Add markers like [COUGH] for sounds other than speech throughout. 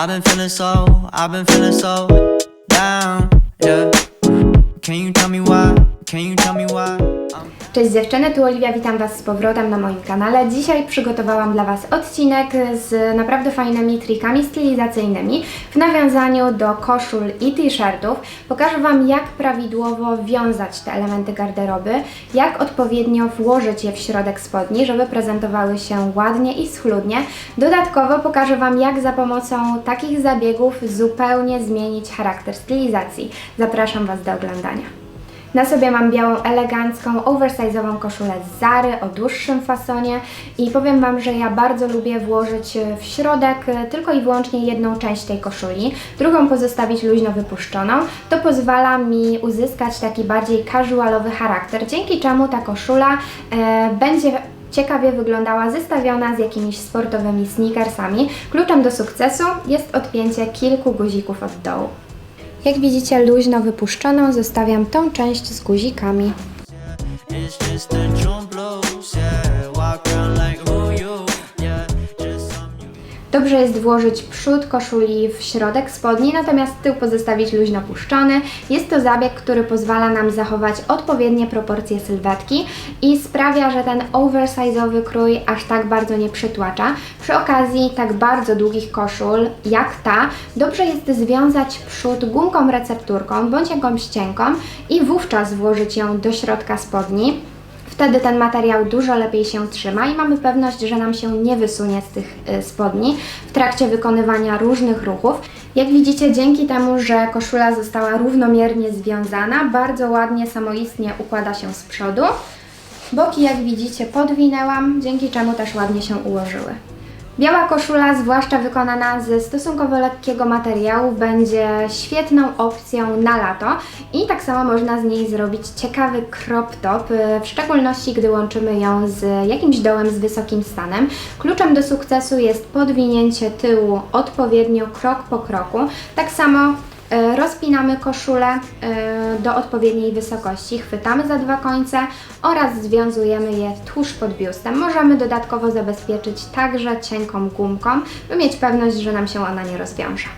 I've been feeling so, I've been feeling so down, yeah. Can you tell me why? Can you tell me why? Cześć dziewczyny, tu Oliwia, witam Was z powrotem na moim kanale. Dzisiaj przygotowałam dla Was odcinek z naprawdę fajnymi trikami stylizacyjnymi w nawiązaniu do koszul i t-shirtów. Pokażę Wam jak prawidłowo wiązać te elementy garderoby, jak odpowiednio włożyć je w środek spodni, żeby prezentowały się ładnie i schludnie. Dodatkowo pokażę Wam jak za pomocą takich zabiegów zupełnie zmienić charakter stylizacji. Zapraszam Was do oglądania. Na sobie mam białą, elegancką, oversize'ową koszulę z Zary o dłuższym fasonie i powiem Wam, że ja bardzo lubię włożyć w środek tylko i wyłącznie jedną część tej koszuli, drugą pozostawić luźno wypuszczoną. To pozwala mi uzyskać taki bardziej casualowy charakter, dzięki czemu ta koszula e, będzie ciekawie wyglądała zestawiona z jakimiś sportowymi sneakersami. Kluczem do sukcesu jest odpięcie kilku guzików od dołu. Jak widzicie, luźno wypuszczoną zostawiam tą część z guzikami. It's just blows, Dobrze jest włożyć przód koszuli w środek spodni, natomiast tył pozostawić luźno puszczony. Jest to zabieg, który pozwala nam zachować odpowiednie proporcje sylwetki i sprawia, że ten oversize'owy krój aż tak bardzo nie przytłacza. Przy okazji tak bardzo długich koszul jak ta, dobrze jest związać przód gumką recepturką bądź jakąś cienką i wówczas włożyć ją do środka spodni. Wtedy ten materiał dużo lepiej się trzyma i mamy pewność, że nam się nie wysunie z tych y, spodni w trakcie wykonywania różnych ruchów. Jak widzicie, dzięki temu, że koszula została równomiernie związana, bardzo ładnie samoistnie układa się z przodu. Boki, jak widzicie, podwinęłam, dzięki czemu też ładnie się ułożyły. Biała koszula, zwłaszcza wykonana ze stosunkowo lekkiego materiału, będzie świetną opcją na lato i tak samo można z niej zrobić ciekawy crop top, y, w szczególności gdy łączymy ją z jakimś dołem z wysokim stanem. Kluczem do sukcesu jest podwinięcie tyłu odpowiednio krok po kroku. Tak samo Rozpinamy koszulę e, do odpowiedniej wysokości, chwytamy za dwa końce oraz związujemy je tuż pod biustem. Możemy dodatkowo zabezpieczyć także cienką gumką, by mieć pewność, że nam się ona nie rozwiąże.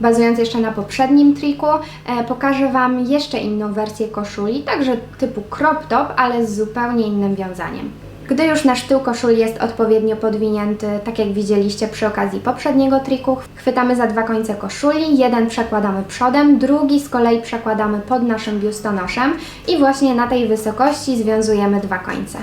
Bazując jeszcze na poprzednim triku, e, pokażę Wam jeszcze inną wersję koszuli, także typu crop top, ale z zupełnie innym wiązaniem. Gdy już nasz tył koszuli jest odpowiednio podwinięty, tak jak widzieliście przy okazji poprzedniego triku, chwytamy za dwa końce koszuli, jeden przekładamy przodem, drugi z kolei przekładamy pod naszym biustonoszem i właśnie na tej wysokości związujemy dwa końce.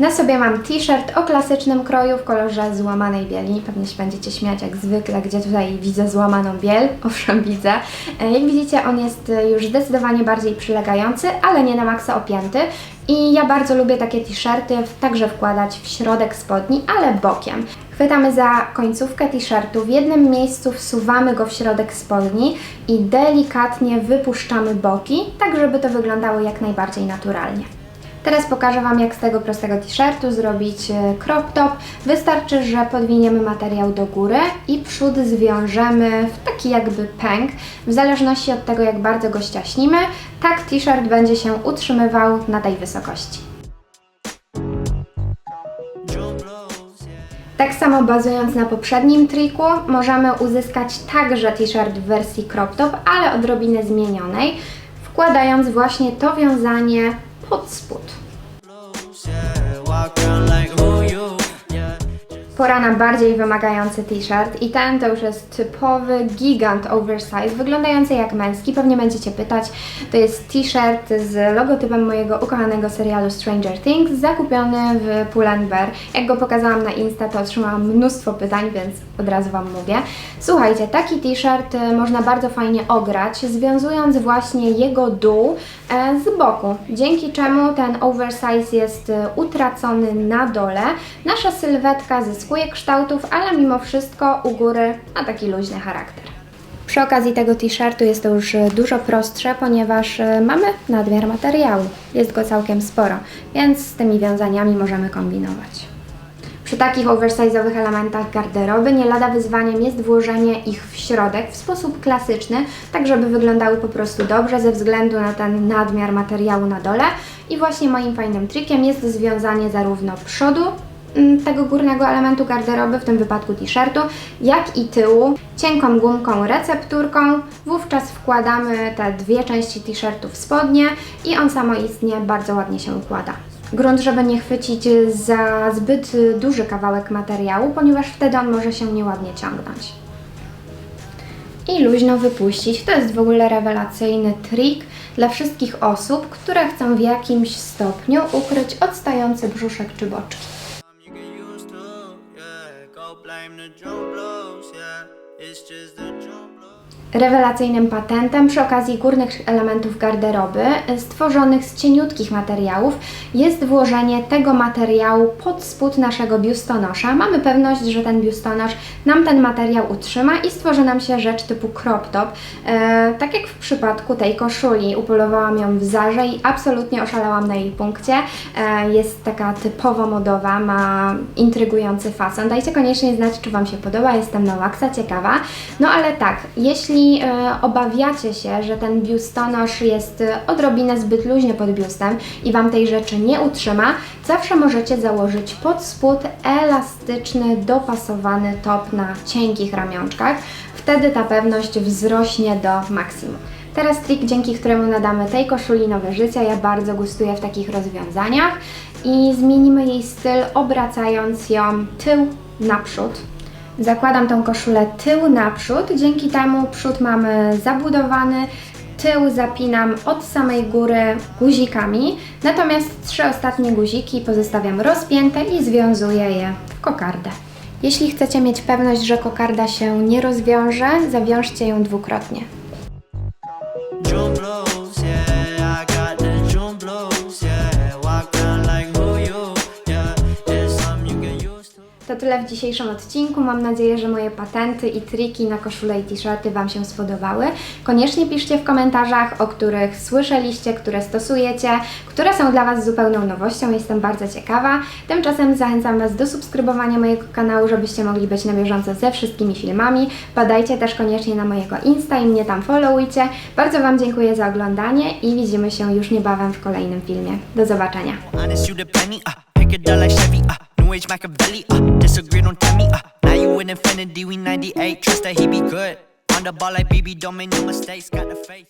Na sobie mam t-shirt o klasycznym kroju w kolorze złamanej bieli. Pewnie się będziecie śmiać jak zwykle, gdzie tutaj widzę złamaną biel. [LAUGHS] Owszem, widzę. E, Jak widzicie, on jest e, już zdecydowanie bardziej przylegający, ale nie na maksa opięty. I ja bardzo lubię takie t-shirty także wkładać w środek spodni, ale bokiem. Chwytamy za końcówkę t-shirtu, w jednym miejscu wsuwamy go w środek spodni i delikatnie wypuszczamy boki, tak żeby to wyglądało jak najbardziej naturalnie. Teraz pokażę Wam, jak z tego prostego t-shirtu zrobić e, crop top. Wystarczy, że podwiniemy materiał do góry i przód zwiążemy w taki jakby pęk. W zależności od tego, jak bardzo go ściaśnimy, tak t-shirt będzie się utrzymywał na tej wysokości. Tak samo bazując na poprzednim triku, możemy uzyskać także t-shirt w wersji crop top, ale odrobinę zmienionej, wkładając właśnie to wiązanie pod spód. Pora na bardziej wymagający t-shirt i ten to już jest typowy gigant oversize, wyglądający jak męski. Pewnie będziecie pytać, to jest t-shirt z logotypem mojego ukochanego serialu Stranger Things, zakupiony w Pull&Bear. Jak go pokazałam na Insta, to otrzymałam mnóstwo pytań, więc od razu Wam mówię. Słuchajcie, taki t-shirt y, można bardzo fajnie ograć, związując właśnie jego dół e, z boku, dzięki czemu ten oversize jest y, utracony na dole. Nasza sylwetka zyskuje kształtów, ale mimo wszystko u góry ma taki luźny charakter. Przy okazji tego t-shirtu jest to już dużo prostsze, ponieważ e, mamy nadmiar materiału. Jest go całkiem sporo, więc z tymi wiązaniami możemy kombinować. Przy takich oversize'owych elementach garderoby nie lada wyzwaniem jest włożenie ich w środek w sposób klasyczny, tak żeby wyglądały po prostu dobrze ze względu na ten nadmiar materiału na dole. I właśnie moim fajnym trikiem jest związanie zarówno przodu tego górnego elementu garderoby, w tym wypadku t-shirtu, jak i tyłu cienką gumką recepturką. Wówczas wkładamy te dwie części t-shirtu w spodnie i on samoistnie bardzo ładnie się układa. Grunt, żeby nie chwycić za zbyt duży kawałek materiału, ponieważ wtedy on może się nieładnie ciągnąć. I luźno wypuścić. To jest w ogóle rewelacyjny trik dla wszystkich osób, które chcą w jakimś stopniu ukryć odstający brzuszek czy boczki. Blame the drum blows, yeah. It's just the drum. Rewelacyjnym patentem przy okazji górnych elementów garderoby, stworzonych z cieniutkich materiałów, jest włożenie tego materiału pod spód naszego biustonosza. Mamy pewność, że ten biustonosz nam ten materiał utrzyma i stworzy nam się rzecz typu crop top. E, tak jak w przypadku tej koszuli, upolowałam ją w Zarze i absolutnie oszalałam na jej punkcie. E, jest taka typowo modowa, ma intrygujący fason. Dajcie koniecznie znać, czy Wam się podoba, jestem na ciekawa. No ale tak, jeśli e, obawiacie się, że ten biustonosz jest e, odrobinę zbyt luźny pod biustem i Wam tej rzeczy nie utrzyma, zawsze możecie założyć pod spód elastyczny, dopasowany top na cienkich ramionczkach. Wtedy ta pewność wzrośnie do maksimum. Teraz trik, dzięki któremu nadamy tej koszuli nowe życie. Ja bardzo gustuję w takich rozwiązaniach i zmienimy jej styl, obracając ją tył naprzód. Zakładam tą koszulę tył naprzód, dzięki temu przód mamy zabudowany, tył zapinam od samej góry guzikami, natomiast trzy ostatnie guziki pozostawiam rozpięte i związuję je w kokardę. Jeśli chcecie mieć pewność, że kokarda się nie rozwiąże, zawiążcie ją dwukrotnie. Tyle w dzisiejszym odcinku. Mam nadzieję, że moje patenty i triki na koszule i t-shirty Wam się spodobały. Koniecznie piszcie w komentarzach, o których słyszeliście, które stosujecie, które są dla Was zupełną nowością. Jestem bardzo ciekawa. Tymczasem zachęcam Was do subskrybowania mojego kanału, żebyście mogli być na bieżąco ze wszystkimi filmami. Badajcie też koniecznie na mojego Insta i mnie tam followujcie. Bardzo Wam dziękuję za oglądanie i widzimy się już niebawem w kolejnym filmie. Do zobaczenia. New age Machiavelli, uh, disagree, don't tell me, uh, now you in infinity, we 98, trust that he be good, on the ball like BB, don't make no mistakes, got the faith.